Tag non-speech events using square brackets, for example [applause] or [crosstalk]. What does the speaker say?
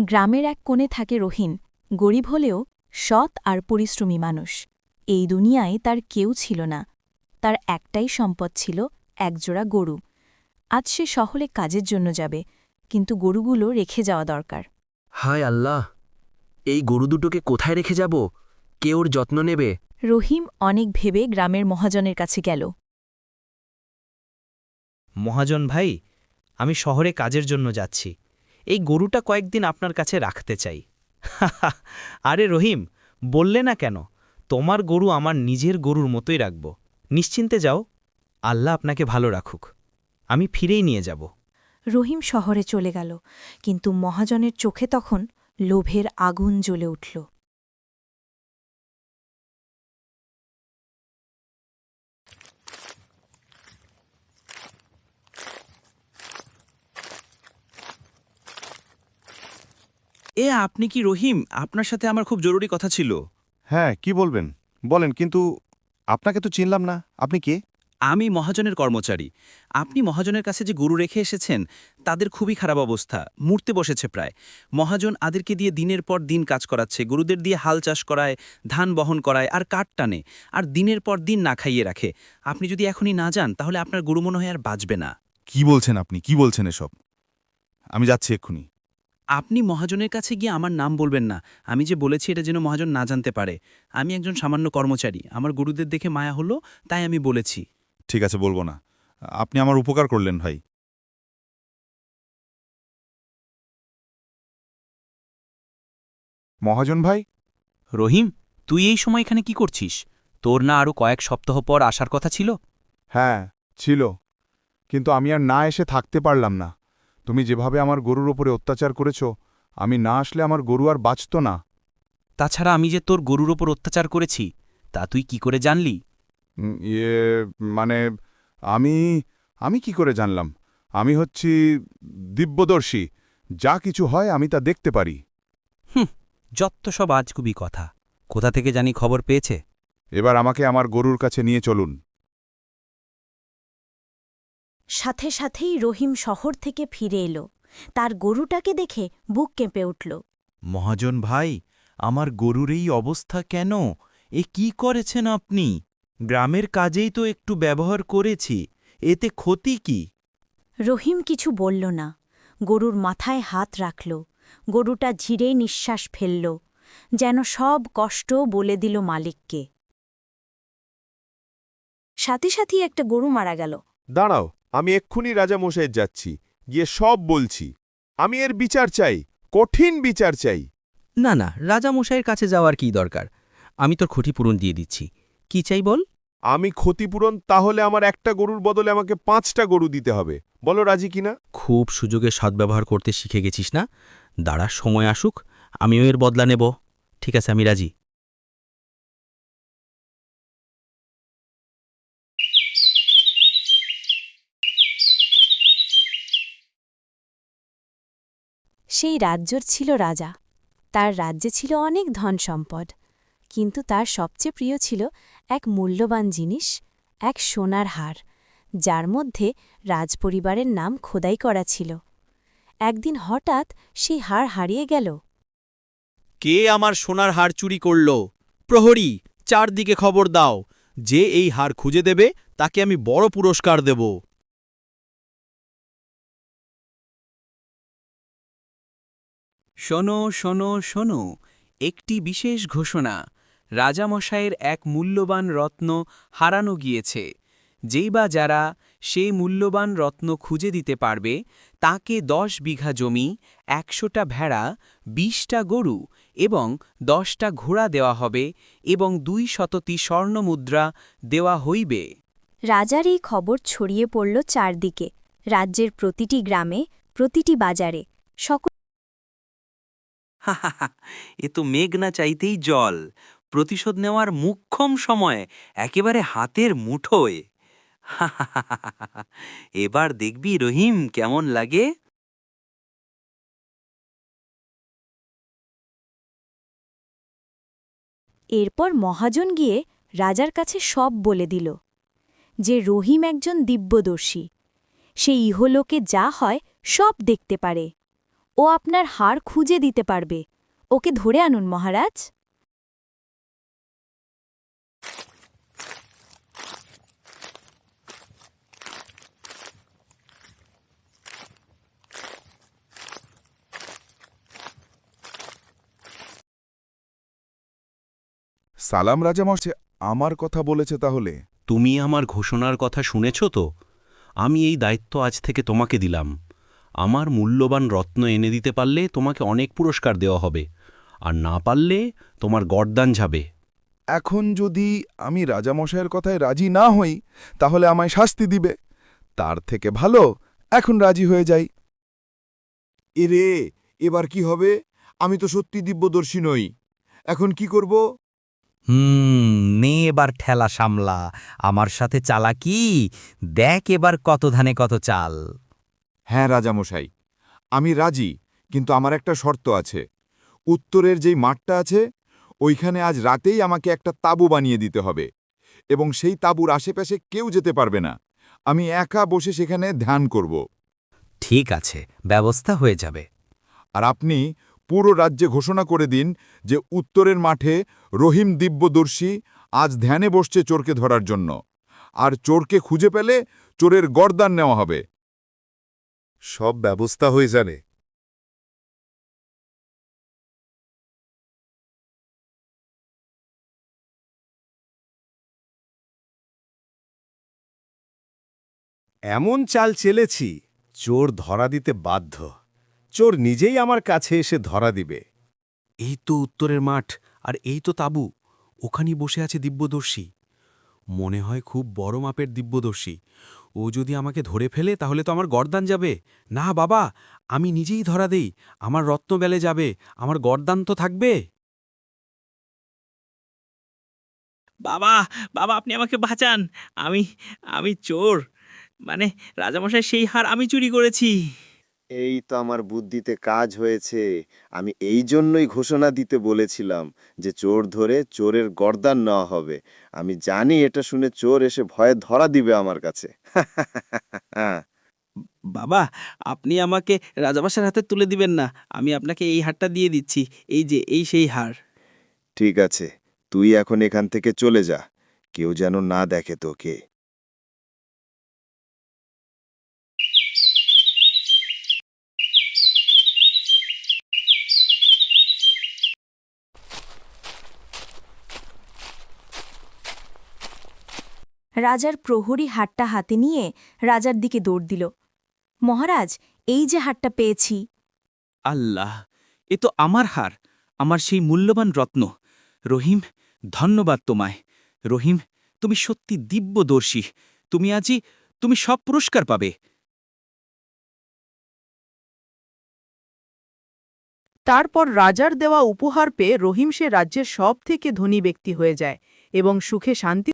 গ্রামের এক কোণে থাকে রহিম গরিব হলেও সৎ আর পরিশ্রমী মানুষ। এই দুনিয়ায় তার কেউ ছিল না। তার একটাই সম্পদ ছিল একজোড়া গরু। আজ সে শহরে কাজের জন্য যাবে কিন্তু গরুগুলো রেখে যাওয়া দরকার। হায় আল্লাহ! এই গরু দুটোকে কোথায় রেখে যাব? কে ওর যত্ন নেবে? রহিম অনেক ভেবে গ্রামের মহাজনের কাছে গেল। মহাজন ভাই আমি শহরে কাজের জন্য যাচ্ছি। এই গরুটা কয়েকদিন আপনার কাছে রাখতে চাই। [laughs] আরে রহিম, বললে না কেন? তোমার গরু আমার নিজের গরুর মতোই রাখব। নিশ্চিন্তে যাও। আল্লাহ আপনাকে ভালো রাখুক। আমি ফিরেই নিয়ে যাব। রহিম শহরে চলে গেল, কিন্তু মহাজনের চোখে তখন লোভের আগুন জ্বলে উঠল। এ আপনি কি রহিম? আপনার সাথে আমার খুব জরুরি কথা ছিল। হ্যাঁ কি বলবেন? বলেন কিন্তু আপনাকে তো চিনলাম না। আপনি কে? আমি মহাজনের কর্মচারী। আপনি মহাজনের কাছে যে গরু রেখে এসেছেন তাদের খুবই খারাপ অবস্থা। মূর্তে বসেছে প্রায়। মহাজন আদেরকে দিয়ে দিনের পর দিন কাজ করাচ্ছে। গরুদের দিয়ে হাল চাষ করায় ধান বহন করায় আর কাঠ টানে। আর দিনের পর দিন না খাইয়ে রাখে। আপনি যদি এখনই না যান তাহলে আপনার গরু মনে হয় আর বাঁচবে না। কি বলছেন আপনি? কি বলছেন এসব? আমি যাচ্ছি এক্ষুনি। আপনি মহাজনের কাছে গিয়ে আমার নাম বলবেন না। আমি যে বলেছি এটা যেন মহাজন না জানতে পারে। আমি একজন সামান্য কর্মচারী। আমার গুরুদের দেখে মায়া হলো তাই আমি বলেছি। ঠিক আছে বলব না। আপনি আমার উপকার করলেন ভাই। মহাজন ভাই? রহিম তুই এই সময় এখানে কি করছিস? তোর না আরও কয়েক সপ্তাহ পর আসার কথা ছিল? হ্যাঁ ছিল। কিন্তু আমি আর না এসে থাকতে পারলাম না। তুমি যেভাবে আমার গরুর ওপরে অত্যাচার করেছ আমি না আসলে আমার গরু আর বাঁচত না। তাছাড়া আমি যে তোর গরুর ওপর অত্যাচার করেছি তা তুই কি করে জানলি? ইয়ে মানে আমি আমি কি করে জানলাম? আমি হচ্ছি দিব্যদর্শী যা কিছু হয় আমি তা দেখতে পারি। হুম যত সব আজগুবি কথা। কোথা থেকে জানি খবর পেয়েছে? এবার আমাকে আমার গরুর কাছে নিয়ে চলুন। সাথে সাথেই রহিম শহর থেকে ফিরে এলো। তার গরুটাকে দেখে বুক কেঁপে উঠল। মহাজন ভাই আমার গরুর এই অবস্থা কেন? এ কি করেছেন আপনি? গ্রামের কাজেই তো একটু ব্যবহার করেছি এতে ক্ষতি কি? রহিম কিছু বলল না। গরুর মাথায় হাত রাখল। গরুটা ঝিরে নিঃশ্বাস ফেলল যেন সব কষ্ট বলে দিল মালিককে। সাথে সাথেই একটা গরু মারা গেল। দাঁড়াও আমি এক্ষুনি রাজামশাইয়ের যাচ্ছি গিয়ে সব বলছি। আমি এর বিচার চাই কঠিন বিচার চাই। না না রাজামশাইয়ের কাছে যাওয়ার কি দরকার? আমি তোর ক্ষতিপূরণ দিয়ে দিচ্ছি। কি চাই বল? আমি ক্ষতিপূরণ তাহলে আমার একটা গরুর বদলে আমাকে পাঁচটা গরু দিতে হবে। বলো রাজি কিনা খুব সুযোগে সদ্ব্যবহার করতে শিখে গেছিস না? দাঁড়া সময় আসুক আমিও এর বদলা নেব। ঠিক আছে আমি রাজি। সেই রাজ্যর ছিল রাজা। তার রাজ্যে ছিল অনেক ধন সম্পদ, কিন্তু তার সবচেয়ে প্রিয় ছিল এক মূল্যবান জিনিস, এক সোনার হার, যার মধ্যে রাজপরিবারের নাম খোদাই করা ছিল। একদিন হঠাৎ সেই হার হারিয়ে গেল। কে আমার সোনার হার চুরি করল? প্রহরী, চারদিকে খবর দাও। যে এই হার খুঁজে দেবে, তাকে আমি বড় পুরস্কার দেব। শোনো শোনো শোনো, একটি বিশেষ ঘোষণা। রাজামশাইয়ের এক মূল্যবান রত্ন হারানো গিয়েছে। যেই বা যারা সেই মূল্যবান রত্ন খুঁজে দিতে পারবে, তাকে দশ বিঘা জমি, একশোটা ভেড়া, বিশটা গরু এবং দশটা ঘোড়া দেওয়া হবে এবং দুই শতটি স্বর্ণমুদ্রা দেওয়া হইবে। রাজার এই খবর ছড়িয়ে পড়ল চারদিকে। রাজ্যের প্রতিটি গ্রামে, প্রতিটি বাজারে। সকল এ তো মেঘ না চাইতেই জল। প্রতিশোধ নেওয়ার মুখ্যম সময়, একেবারে হাতের মুঠোয়। এবার দেখবি রহিম কেমন লাগে। এরপর মহাজন গিয়ে রাজার কাছে সব বলে দিল, যে রহিম একজন দিব্যদর্শী, সে ইহলোকে যা হয় সব দেখতে পারে। ও আপনার হার খুঁজে দিতে পারবে। ওকে ধরে আনুন মহারাজ। সালাম রাজা রাজামশাই আমার কথা বলেছে তাহলে? তুমি আমার ঘোষণার কথা শুনেছ তো? আমি এই দায়িত্ব আজ থেকে তোমাকে দিলাম। আমার মূল্যবান রত্ন এনে দিতে পারলে তোমাকে অনেক পুরস্কার দেওয়া হবে। আর না পারলে তোমার গরদান যাবে। এখন যদি আমি রাজামশাইয়ের কথায় রাজি না হই তাহলে আমায় শাস্তি দিবে। তার থেকে ভালো এখন রাজি হয়ে যাই। এরে এবার কি হবে? আমি তো সত্যি দিব্যদর্শী নই। এখন কি করব? হুম নে এবার ঠেলা সামলা। আমার সাথে চালা চালাকি। দেখ এবার কত ধানে কত চাল। হ্যাঁ রাজামশাই আমি রাজি কিন্তু আমার একটা শর্ত আছে। উত্তরের যেই মাঠটা আছে ওইখানে আজ রাতেই আমাকে একটা তাঁবু বানিয়ে দিতে হবে এবং সেই তাঁবুর আশেপাশে কেউ যেতে পারবে না। আমি একা বসে সেখানে ধ্যান করব। ঠিক আছে ব্যবস্থা হয়ে যাবে। আর আপনি পুরো রাজ্যে ঘোষণা করে দিন যে উত্তরের মাঠে রহিম দিব্যদর্শী আজ ধ্যানে বসছে চোরকে ধরার জন্য। আর চোরকে খুঁজে পেলে চোরের গরদান নেওয়া হবে। সব ব্যবস্থা হয়ে জানে। এমন চাল চেলেছি, চোর ধরা দিতে বাধ্য। চোর নিজেই আমার কাছে এসে ধরা দিবে। এই তো উত্তরের মাঠ, আর এই তো তাবু। ওখানেই বসে আছে দিব্যদর্শী। মনে হয় খুব বড় মাপের দিব্যদর্শী। ও যদি আমাকে ধরে ফেলে, তাহলে তো আমার গরদান যাবে। না, বাবা, আমি নিজেই ধরা দেই। আমার রত্ন বেলে যাবে। আমার গরদান তো থাকবে। বাবা বাবা, আপনি আমাকে বাঁচান। আমি আমি চোর। মানে রাজামশাই, সেই হার আমি চুরি করেছি। এই তো আমার বুদ্ধিতে কাজ হয়েছে। আমি এই জন্যই ঘোষণা দিতে বলেছিলাম যে চোর ধরে চোরের গর্দান নেওয়া হবে। আমি জানি এটা শুনে চোর এসে ভয়ে ধরা দিবে আমার কাছে। [laughs] বাবা আপনি আমাকে রাজাবাসার হাতে তুলে দিবেন না। আমি আপনাকে এই হারটা দিয়ে দিচ্ছি। এই যে এই সেই হার। ঠিক আছে তুই এখন এখান থেকে চলে যা। কেউ যেন না দেখে তোকে। রাজার প্রহরী হাটটা হাতে নিয়ে রাজার দিকে দৌড় দিল। মহারাজ এই যে হাটটা পেয়েছি। আল্লাহ এ তো আমার হার আমার সেই মূল্যবান রত্ন। রহিম ধন্যবাদ তোমায়। রহিম তুমি সত্যি দিব্যদর্শী। তুমি আজি তুমি সব পুরস্কার পাবে। তারপর রাজার দেওয়া উপহার পেয়ে রহিম সে রাজ্যের সব থেকে ধনী ব্যক্তি হয়ে যায় এবং সুখে শান্তি